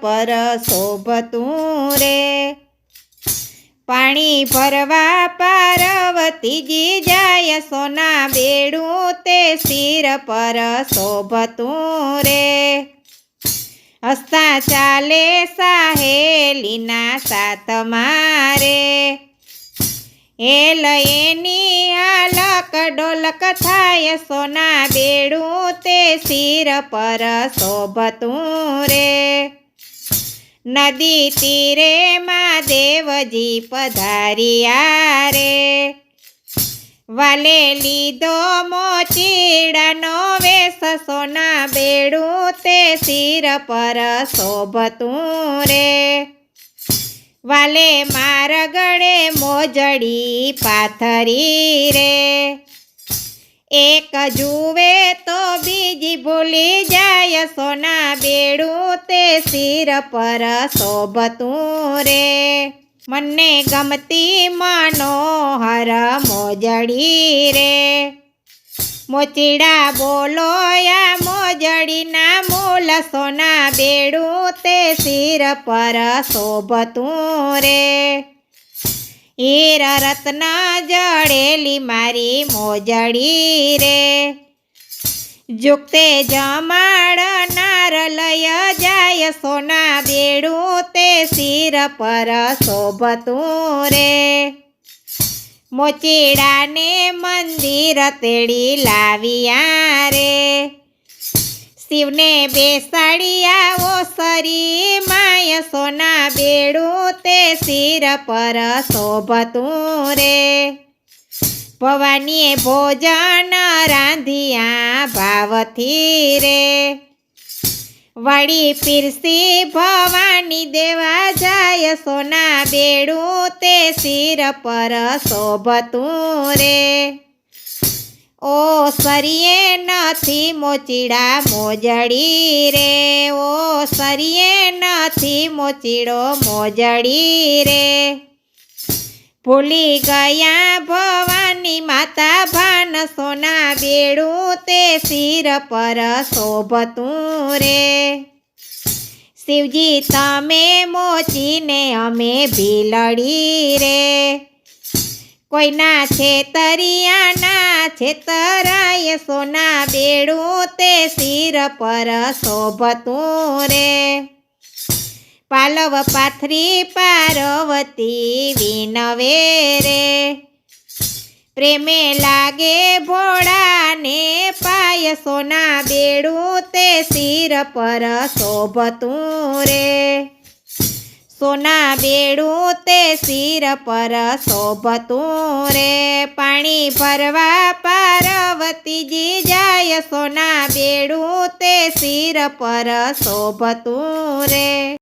પર શોભતું રે. પાણી ભરવા પાર્વતીજી જાય સોના બેડું તે શિર પર શોભતું રે. હસતા ચાલે સાહેલીના સાત મારે. એ એની હાલક ડોલક થાય સોના બેડું તે શિર પર શોભતું રે. નદી તીરે માં દેવજી પધારિયા રે. વાલે લીધો મોચીડાનો વેશ, સોના બેડું તે શિર પર શોભતું રે. વાલે મારા ગળે મોજડી પાથરી રે. એક જુએ તો બીજી ભૂલી જાય, સોના બેડું તે શિર પર શોભતું રે. મને ગમતી મનોહર મોજડી રે. મોચીડા બોલો યા મોજડીના મૂલ, સોના બેડું તે શિર પર શોભતું રે. હીર રત્ન જડેલી મારી મોજડી રે. જુકતે જમાડનાર લય જાય સોના બેડું તે શિર પર શોભતું રે. મોચીડાને મંદિર તેડી લાવ્યા રે. શિવને બેસાડી આવો સરી માય સોના બેડું તે શિર પર શોભતું રે. ભવાનીએ ભોજન રાંધિયા ભાવથી રે. વળી પીરસી ભવાની દેવા જાય સોના બેડું તે શિર પર શોભતું રે. ઓ સરિયે નથી મોચીડા મોજડી રે. ઓ સરિયે નથી મોચીડો મોજડી રે. ભૂલી ગયા ભવાની માતા ભાન સોના બેડું તે શિર પર શોભતું રે. શિવજી, તમે મોચીને અમે ભીલડી રે. કોઈના છેતરિયાના છેતરાય, સોના બેડું તે શિર પર શોભતું રે. પાલવ પાથરી પાર્વતી વિનવે રે. પ્રેમે લાગે ભોળાને પાય, સોના બેડું તે શિર પર શોભતું રે. સોના બેડું તે શિર પર શોભતું રે. પાણી ભરવા પાર્વતીજી જાય, સોના બેડું તે શિર પર શોભતું રે.